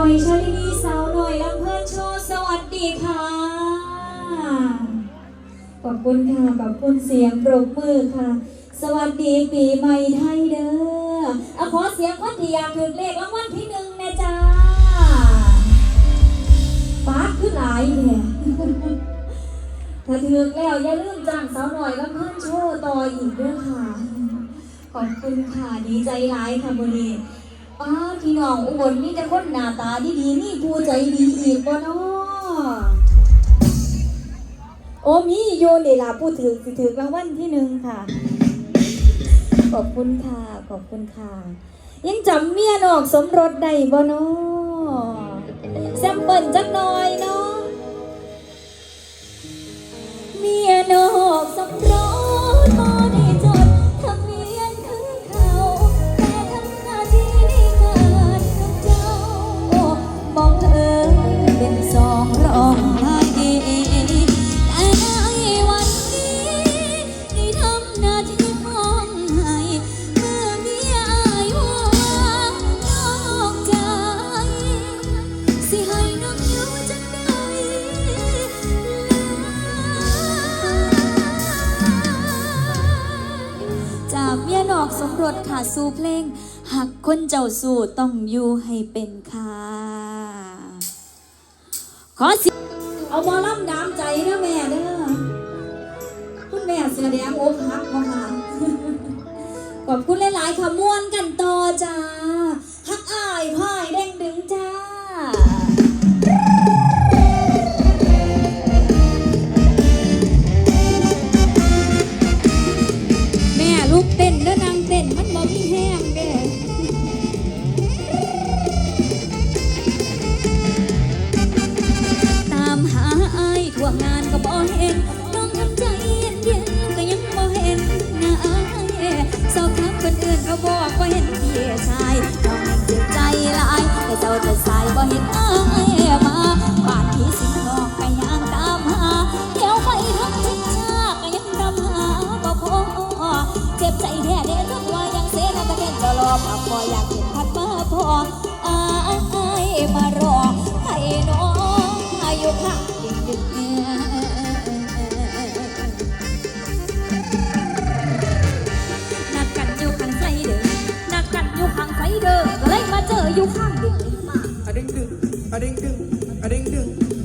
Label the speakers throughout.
Speaker 1: อยชาลินีสาวหน่อยลำเพลินโชว์สวัสดีค่ะ ขอบคุณค่ะ ขอบคุณเสียงปรบมือค่ะ สวัสดีปีใหม่ไทยเด้อเอาขอเสียงคนที่อยากถึงเลขรางวัลที่หนึ่งนะจ๊ะปาดขึ้นหลายเนี่ยถ้าถึงแล้วอย่าลืมจ้างสาวหน่อยแล้วเพิ่มโชว์ต่ออีกด้วยค่ะ ขอบคุณค่ะ ดีใจร้ายค่ะวัน นี้าพี่น้องอุบลมีแต่คนหน้าตาดีๆนี่ผู้ใจดีอีกบ่เนาะโอ้มีโยนเดล่ะผู้ถือถือรางวัลที่หนึ่งค่ะ ขอบคุณค่ะ ขอบคุณค่ะ ยังจำเมียนอกสมรสได้บ่เนาะแซมเปิลจักหน่อยเนาะเมียนอกสมรส เมียนอกสมรสค่ะสู่เพลงหักคนเจ้าสู่ต้องอยู่ให้เป็นค่ะ ขอสิเอาบอล่ำดามใจนะแม่เด้อคุณแม่เสือแดงอกหักบ่ค่ะขอบคุณหลายๆค่ะม่วนกันต่อจ้าหักอายพ่ายแด้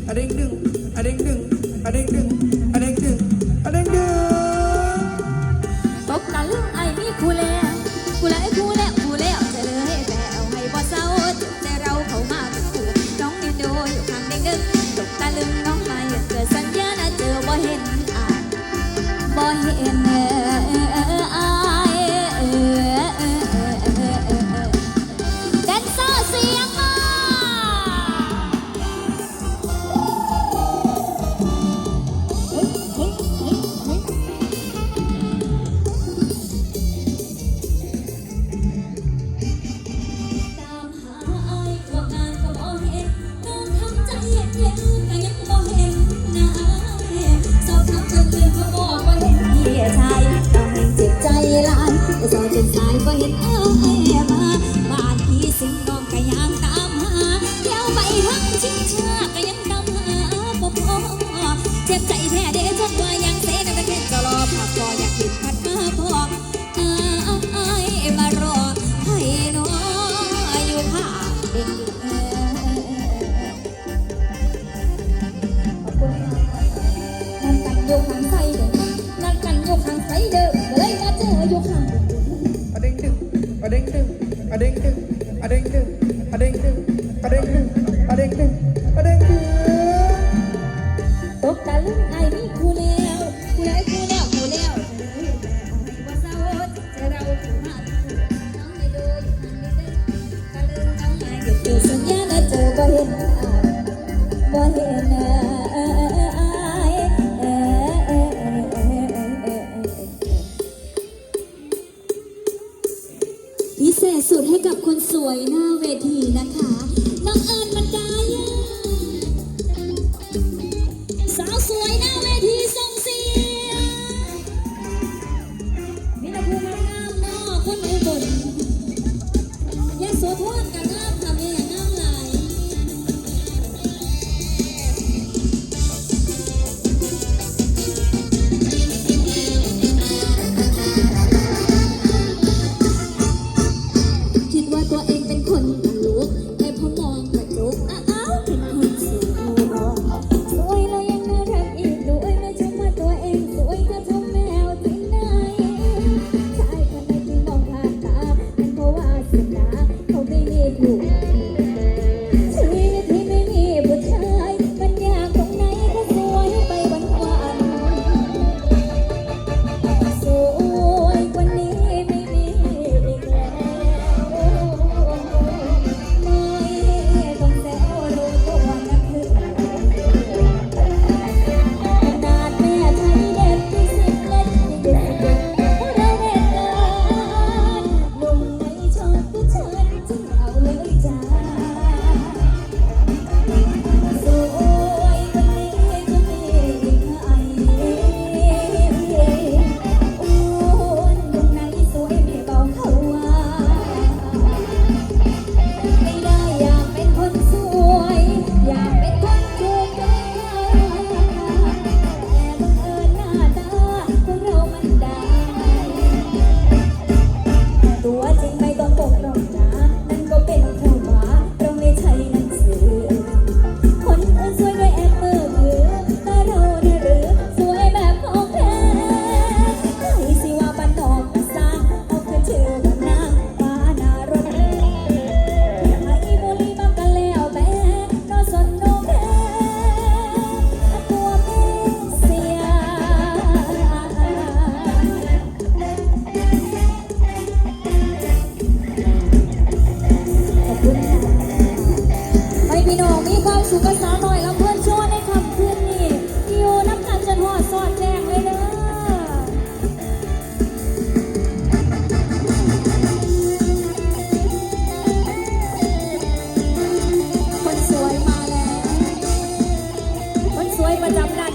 Speaker 1: อะดึงดึงอะ
Speaker 2: ดึงดึงอะดึงดึงอะดึงดึง 我早就该 ดึงดึงอะดึงดึงอะดึงดึงอะดึงดึง
Speaker 1: อะดึงดึงอะดึงดึงอะ
Speaker 2: ดึงดึง
Speaker 1: ตกตะลึงไอ้นี่คูแล้วคูแล้วคูแล้วคูแล้วว่าเศร้าจะเราถึงมาน้องไม่ดูอยู่ทางนี้เด้อตะลึงน้องไอ้เด็กเจอสัญญาณเจอบ่เห็นบ่เห็น พี่น้องมีความสุขภาาหน่อยแล้วเพื่อนช่วยในคำขึ้นนี่อยู่น้ำตาจนหัวสอดแดงเลยเด้อคนสวยมาแล้วคนสวยประจำได้